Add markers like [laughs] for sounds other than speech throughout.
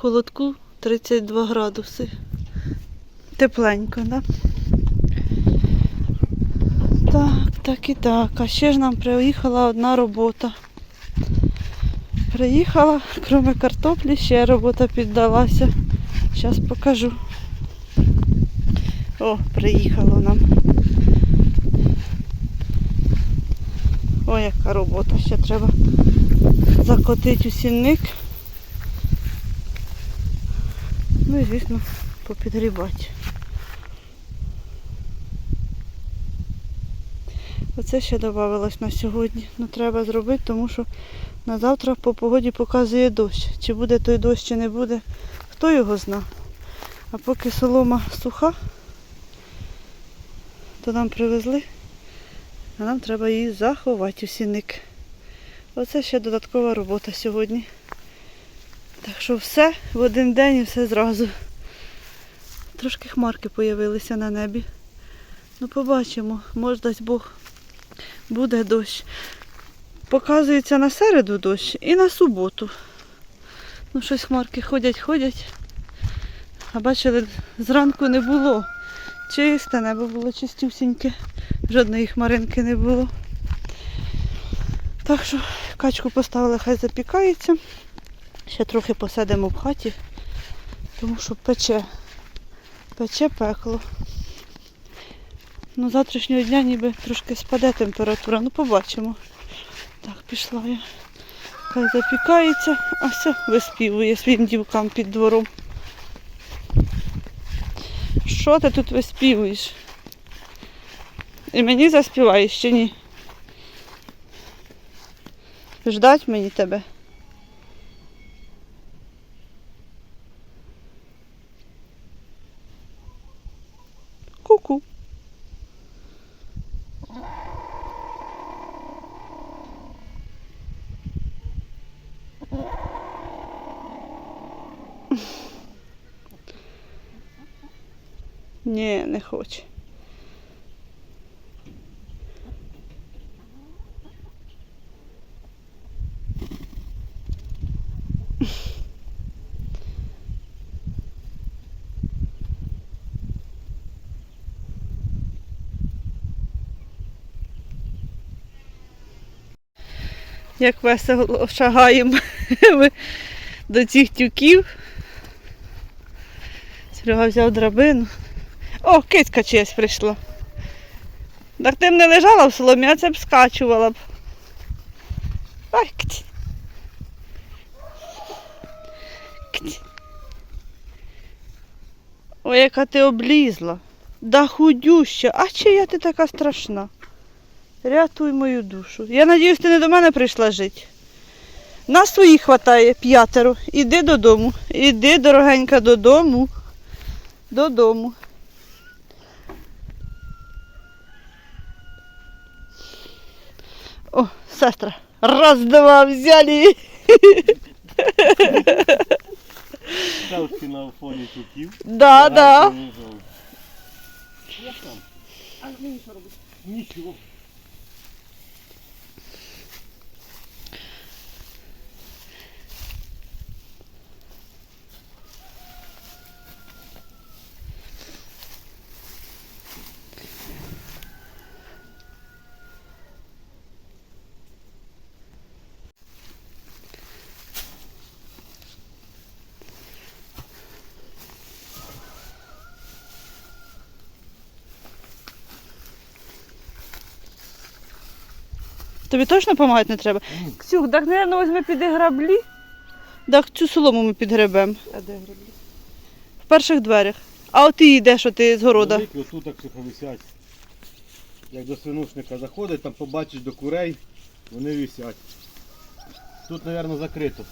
холодку 32 градуси. Тепленько, да? Так, так і так. А ще ж нам приїхала одна робота. Приїхала, крім картоплі, ще робота піддалася. Зараз покажу. О, приїхало нам. О, яка робота. Ще треба закотити у сінник. Ну і, звісно, попідрібати. Оце ще додавалось на сьогодні. Ну треба зробити, тому що на завтра по погоді показує дощ. Чи буде той дощ, чи не буде, хто його зна. А поки солома суха, то нам привезли, а нам треба її заховати у сінник. Оце ще додаткова робота сьогодні. Так що все в один день і все зразу. Трошки хмарки появилися на небі. Ну побачимо, може дасть Бог буде дощ. Показується на середу дощ і на суботу. Ну, щось хмарки ходять, ходять. А бачили, зранку не було. Чисте небо було чистюсіньке. Жодної хмаринки не було. Так що качку поставили, хай запікається. Ще трохи посидимо в хаті, тому що пече. Пече пекло. Ну, завтрашнього дня ніби трошки спаде температура. Ну, побачимо. Так, пішла я. Хай запікається, а все виспівує своїм дівкам під двором. Що ти тут виспівуєш? І мені заспіваєш чи ні? Ждать мені тебе. Ні, не хоче. Як весело шагаємо [laughs] до цих тюків. Серега взяв драбину. О, кицька чиясь прийшла. Так ти б не лежала в соломі, а це б скачувала б. Ай, кць. Кць. Ой, яка ти облізла. Да худюща. А чия ти така страшна? Рятуй мою душу. Я надіюсь, ти не до мене прийшла жити. Нас своїх хватає п'ятеро. Іди додому. Іди, дорогенька, додому. Додому. О, сестра. Раз, два, взяли. Селфі на фоні туків. Да, да. Я там? А він що робить? Нічого. Тобі точно допомагати не треба? Ксюх, так, мабуть, візьми піди граблі. Так, цю солому ми підгребемо. А де граблі? В перших дверях. А от ти йдеш, що ти з города. Великі отут так всіх висять. Як до свинушника заходить, там побачиш до курей, вони висять. Тут, мабуть, закрито.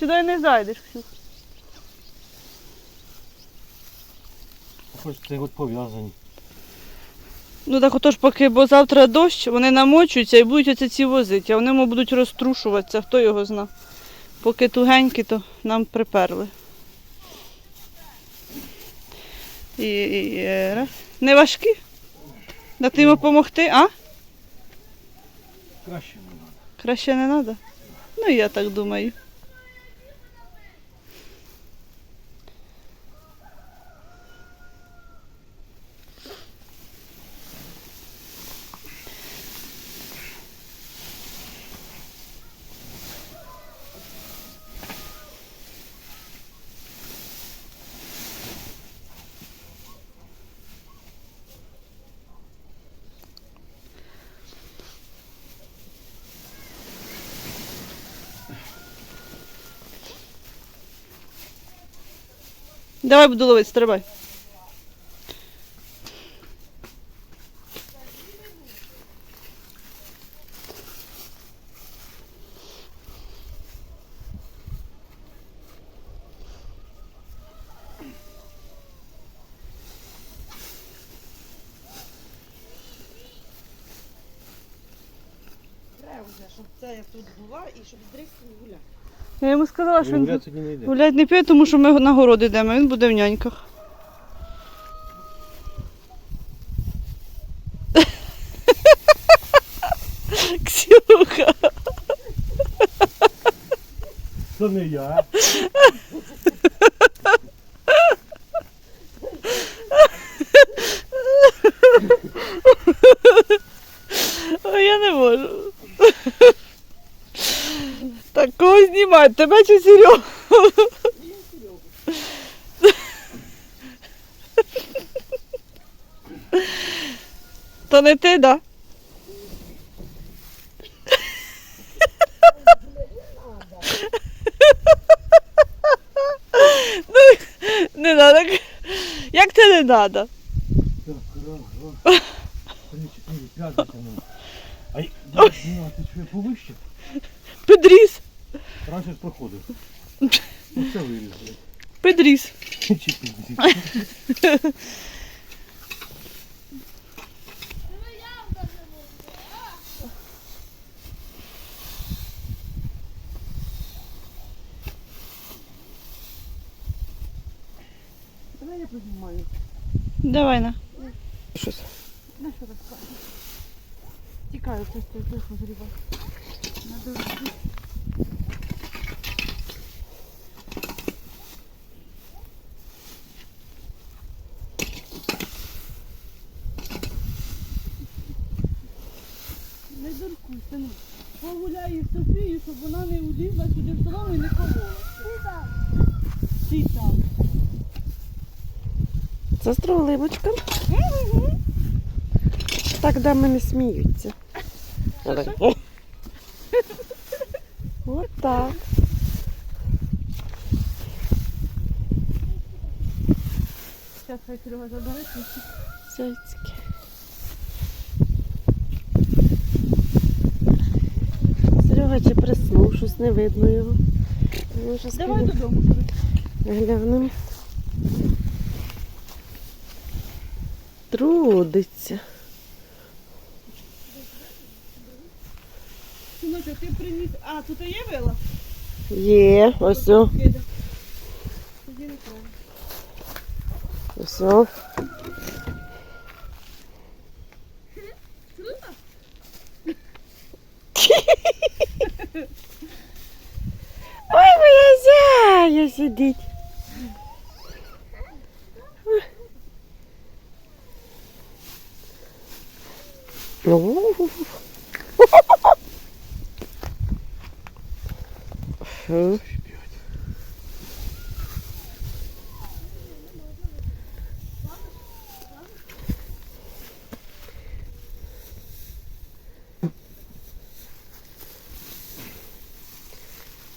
Сюди не зайдеш, Ксюх. Хоч це от пов'язані. Ну так отож, поки, бо завтра дощ, вони намочуються і будуть оце ці возити, а вони мов, будуть розтрушуватися, хто його зна. Поки тугенькі, то нам приперли. І, і, е, раз. Не важкі? Так йому допомогти, а? Краще не треба. Краще не треба? Ну, я так думаю. Давай буду ловити, стрибай. Треба вже, щоб це я тут була і щоб з дрістю гуляти. Я йому сказала, що Він гулять не п'є, тому що ми на город йдемо, він буде в няньках. [laughs] Ксюха. Це не я. Ой, я не можу. Так кого знімати? Тебе чи Серегу? То не ти, да? Ну, не надо. Як це не надо? Ай, ну, а ти що, повище? Педріс. Раніше ж проходив. [laughs] Оце виріз, блядь. Педріс. Чи пізді. Давай я познімаю. Давай на. Щось. На що розказуєш? Тікаю, хтось той телефон зрібав. Надо руки. Не дуркуй, сину. Погуляй з Софією, щоб вона не улізла сюди в солому і не кололася. Ти там. Це строливочка. Так дами не сміються. От так. Зараз хай Серега забере. Зайцьки. Серега чи приснув, щось не видно його. Щас Давай додому. глянемо. Трудиться. Синочок, ти приніс. А, тут є вила? Є, ось. Ось. Сидить. Ну.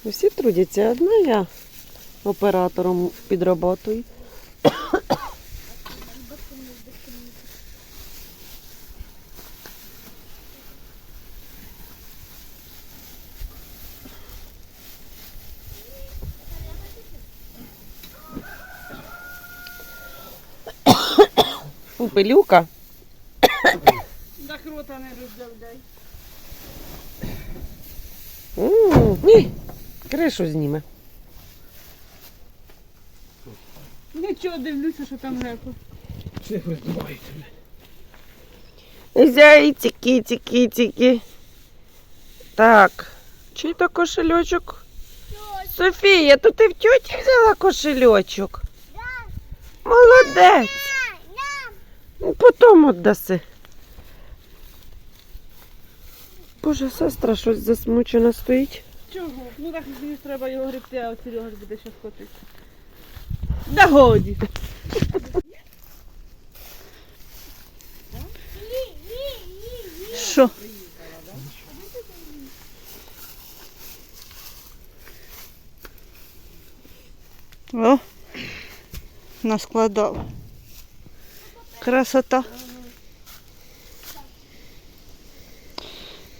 Всі трудяться, одна я оператором підроботую. Фу, Пилюка. Так рота не роздавдай. Ні, кришу зніме. Нічого дивлюся, що там геко. Все роздувається. Зайці, кіті, кітіки. Так, чий то кошельочок? Софія, то ти в тьоті взяла кошельочок? Молодець. Ну, Потім віддаси. Боже, сестра щось засмучена стоїть. Чого? Ну так мені треба його гребти, а Серега буде щас котити. Да годі. Що? О, наскладав. Красота.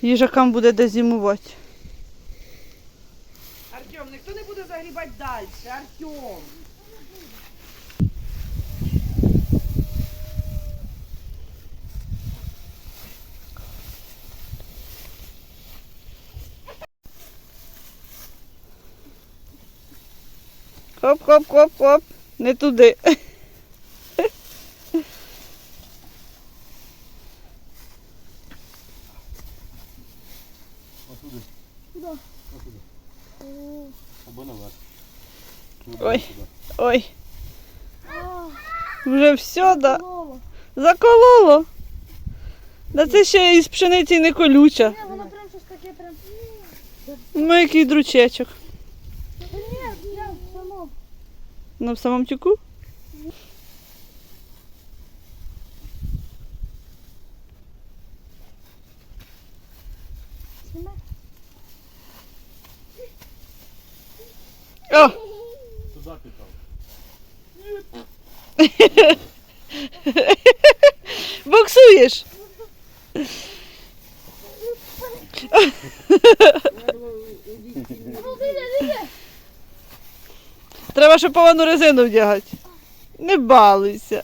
Їжакам буде де зимувати. Артем, ніхто не буде загрібати далі. Артем. Хоп-хоп-хоп-хоп. Не туди. Отуди. Куди? Отуди. Або наверх. Ой. Ой, вже все, да. Закололо. Да це ще із пшениці не колюча. Воно прям щось таке прям. Ну, який дручечок. Та Ні, я само. Ну, в самому тюку? О! Туди пікав. Боксуєш? Треба шиповану резину вдягати. Не балуйся.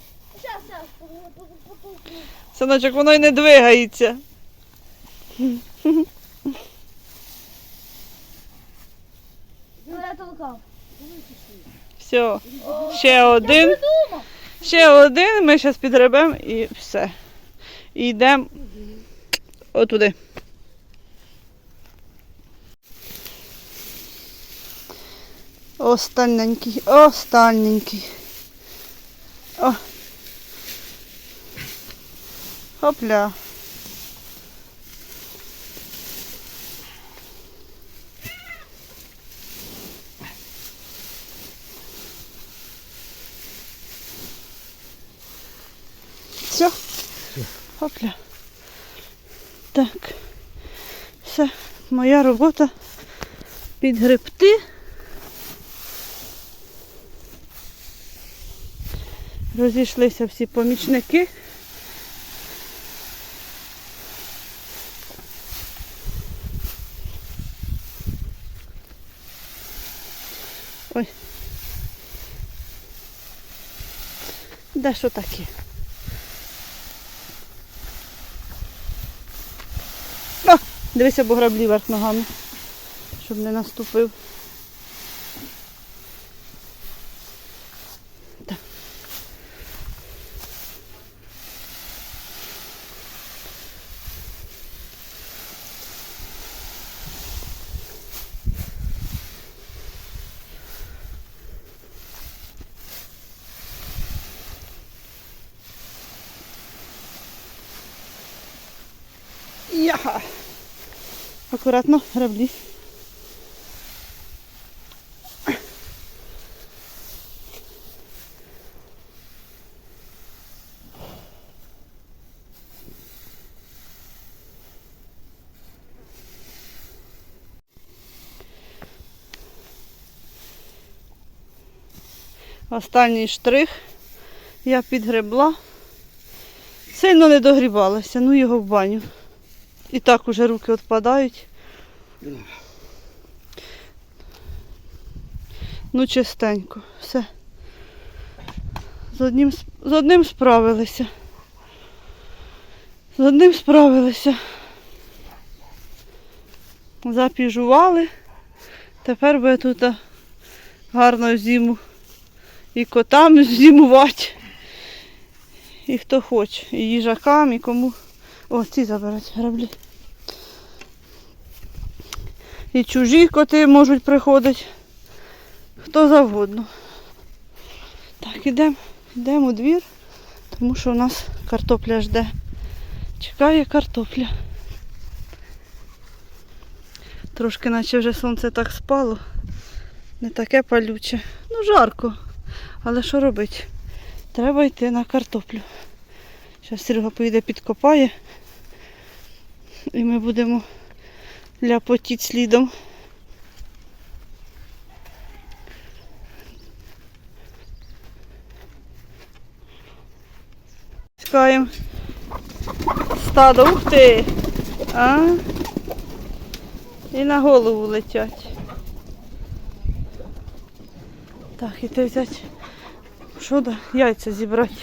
Синочок, воно й не двигається. Все. Ще один. Ще один. Ми зараз підгребемо і все. І йдемо отуди. Останненький, останненький. О. Хопля. Все. Хопля. Так. Все. Моя робота підгребти. Розійшлися всі помічники. Ой. Де що таке? О, дивися, бо граблі верх ногами, щоб не наступив. Яха. Акуратно, граблі. Останній штрих я підгребла. Сильно не догрібалася, ну його в баню. І так уже руки відпадають. Ну, чистенько. Все. З одним, з одним справилися. З одним справилися. Запіжували. Тепер би тут гарно зиму і котам [laughs] зимувати. І хто хоче. І їжакам, і кому. О, ці заберуть граблі. І чужі коти можуть приходити. Хто завгодно. Так, ідемо йдемо у двір, тому що у нас картопля жде. Чекає картопля. Трошки наче вже сонце так спало. Не таке палюче. Ну, жарко. Але що робити? Треба йти на картоплю. Зараз Серега поїде підкопає. І ми будемо ляпотіти слідом. випускаємо стадо. Ух ти! А? І на голову летять. Так, і ти взяти. Що да? Яйця зібрати.